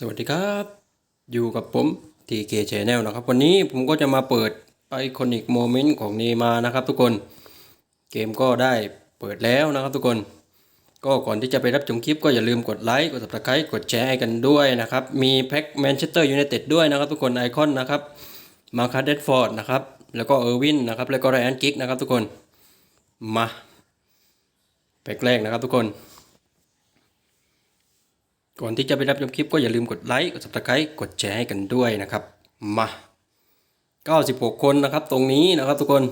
สวัสดีครับ อยู่กับผม TK Channel นะครับ วันนี้ผมก็จะมาเปิดไอคอนิกโมเมนต์ของเนมานะครับ ทุกคนเกมก็ได้เปิดแล้วนะครับ ทุกคน ก็ก่อนที่จะไปรับชมคลิปก็อย่าลืมกดไลค์กด subscribe กดแชร์ให้กันด้วยนะครับ มีแพ็กแมนเชสเตอร์ยูไนเต็ดด้วยนะครับ ทุกคนไอคอนนะครับมาคาเดดฟอร์ดนะครับ แล้วก็เออร์วินนะครับ แล้วก็ไรอันกิกนะครับ ทุกคนมาแพ็กแรกนะครับ ทุกคน ก่อนที่จะไปรับชมคลิปก็อย่าลืมกดไลค์กด subscribe กดแชร์ให้กันด้วยนะครับ มา 96 คนนะครับตรงนี้นะครับทุกคน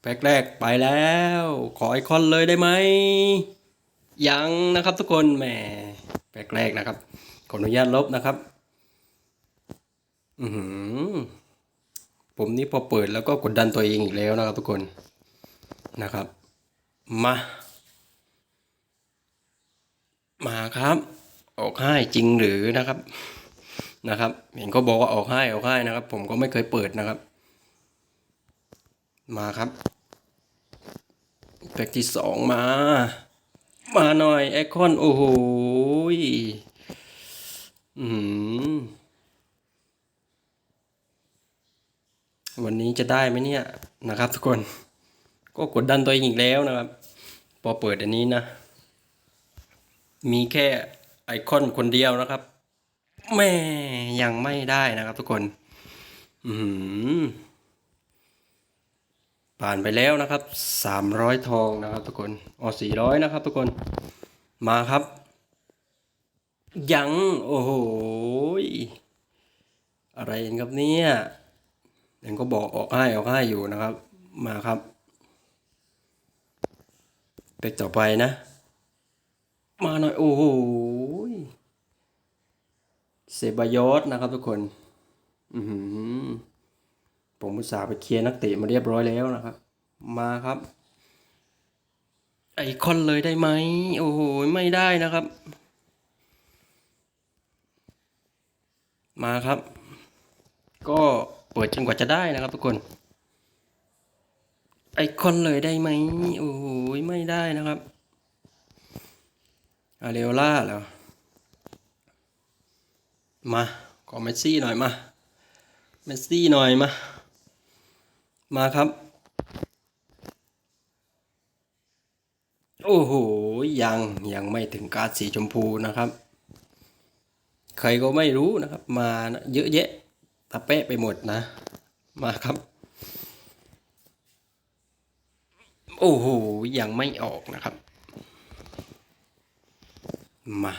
แพ็กแรกไปแล้ว ขอไอคอนเลยได้ไหมยังนะครับทุกคนแหมแพ็กแรกนะครับ ขออนุญาตลบนะครับ อือหือผมนี่พอเปิดแล้วก็กดดันตัวเองอีกแล้วนะครับทุกคนนะครับ มา มาครับ ออกให้จริงหรือนะครับนะครับ เห็นก็บอกว่าออกให้ออกให้นะครับ ผมก็ไม่เคยเปิดนะครับ มาครับแพ็กที่สองมา มาหน่อยไอคอนโอ้โหอืมวันนี้จะได้ไหมเนี่ยนะครับ ทุกคน ก็กดดันตัวเองอีกแล้วนะครับ พอเปิดอันนี้นะ มีแค่ ไอคอนคนเดียวนะครับแม่ยังไม่ได้นะครับทุกคน อืมผ่านไปแล้วนะครับสามร้อยทองนะครับทุกคนอ๋อสี่ร้อยนะครับทุกคน มาครับ ยัง โอ้โห อะไรกันครับเนี่ยเองก็บอกออกให้ออกให้อยู่นะครับ มาครับเป็กต่อไปนะ มาหน่อย โอ้โห เซบายอสนะครับทุกคน อือหือผมอุตส่าห์ไปเคลียร์นักเตะมาเรียบร้อยแล้วนะครับ มาครับ ไอคอนเลยได้ไหม โอ้โห ไม่ได้นะครับ มาครับ ก็เปิดจนกว่าจะได้นะครับทุกคน ไอคอนเลยได้ไหม โอ้โห ไม่ได้นะครับอาเรโอล่าเหรอ มาขอเมสซี่หน่อยมาเมสซี่หน่อยมา มาครับ โอ้โห ยังยังไม่ถึงการสีชมพูนะครับ ใครก็ไม่รู้นะครับ มานะเยอะแยะตะเปะไปหมดนะ มาครับ โอ้โห ยังไม่ออกนะครับ มา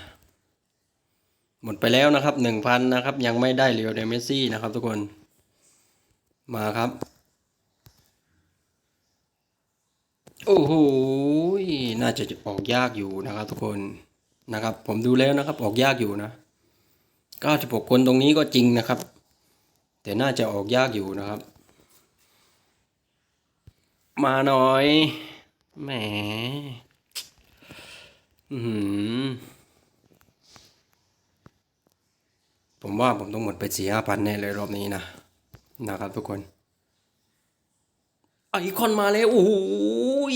หมดไปแล้วนะครับหนึ่งพันนะครับยังไม่ได้เลียวเดเมซี่นะครับทุกคนมาครับ โอ้โหน่าจะออกยากอยู่นะครับทุกคนนะครับ ผมดูแล้วนะครับออกยากอยู่นะเก้าสิบหกคนตรงนี้ก็จริงนะครับ แต่น่าจะออกยากอยู่นะครับ มาหน่อยแหมอืม ผมว่าผมต้องหมดไปสี่ห้าพันแน่เลยรอบนี้นะ นะครับทุกคนไอคอนมาแล้วโอ้ย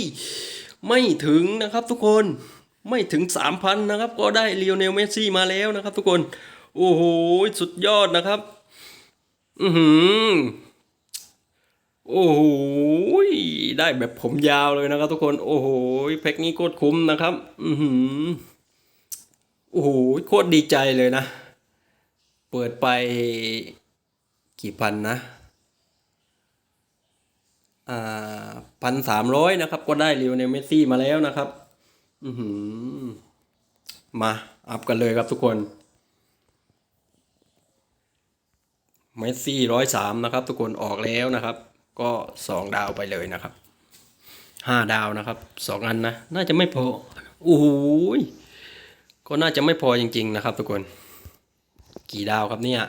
ไม่ถึงนะครับทุกคนไม่ถึงสามพันนะครับ ก็ได้เลียวเนลเมสซี่มาแล้วนะครับ ทุกคน โอ้โห สุดยอดนะครับ อือหือโอ้โห ได้แบบผมยาวเลยนะครับ ทุกคน โอ้โหแพ็กนี้โคตรคุ้มนะครับ อือหือโอ้โห โคตรดีใจเลยนะ เปิดไปกี่พันนะอ่าพันสามร้อยนะครับ ก็ได้เรียวเนเมสซี่มาแล้วนะครับ อืมาอัพกันเลยครับทุกคนเมสซี่ร้อยสามนะครับ ทุกคนออกแล้วนะครับ ก็สองดาวไปเลยนะครับห้าดาวนะครับสองอันนะ น่าจะไม่พอโอ้โหยก็น่าจะไม่พอจริง ๆ นะครับ ทุกคน กี่ดาวครับเนี่ย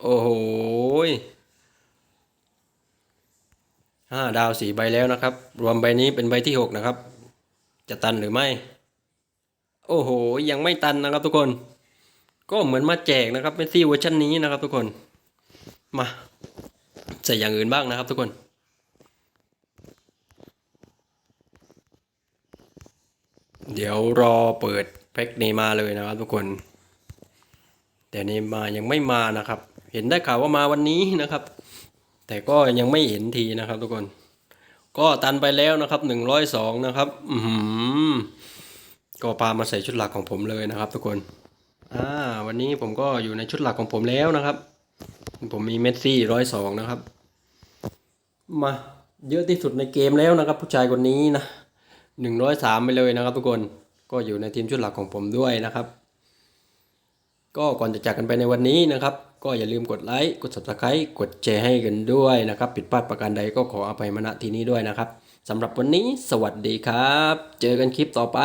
โอ้โหห้าดาวสี่ใบแล้วนะครับ รวมใบนี้เป็นใบที่หกนะครับ จะตันหรือไม่ โอ้โห ยังไม่ตันนะครับทุกคน ก็เหมือนมาแจกนะครับเมสซี่เวอร์ชันนี้นะครับทุกคน มาใส่อย่างอื่นบ้างนะครับทุกคนเดี๋ยวรอเปิด แพ็กเนย์มาเลยนะครับทุกคน แต่เนมายังไม่มานะครับ เห็นได้ข่าวว่ามาวันนี้นะครับ แต่ก็ยังไม่เห็นทีนะครับ ทุกคน ก็ตันไปแล้วนะครับหนึ่งร้อยสองนะครับ อือหือก็ปามาใส่ชุดหลักของผมเลยนะครับ ทุกคนอ่าวันนี้ผมก็อยู่ในชุดหลักของผมแล้วนะครับ ผมมีเมสซี่ร้อยสองนะครับ มาเยอะที่สุดในเกมแล้วนะครับ ผู้ชายคนนี้นะหนึ่งร้อยสามไปเลยนะครับ ทุกคน ก็อยู่ในทีมชุดหลักของผมด้วยนะครับ ก็ก่อนจะจากกันไปในวันนี้นะครับ ก็อย่าลืมกดไลค์กด subscribe กดแชร์ให้กันด้วยนะครับ ผิดพลาดประการใดก็ขออภัยมาณที่นี้ด้วยนะครับสำหรับวันนี้สวัสดีครับ เจอกันคลิปต่อไป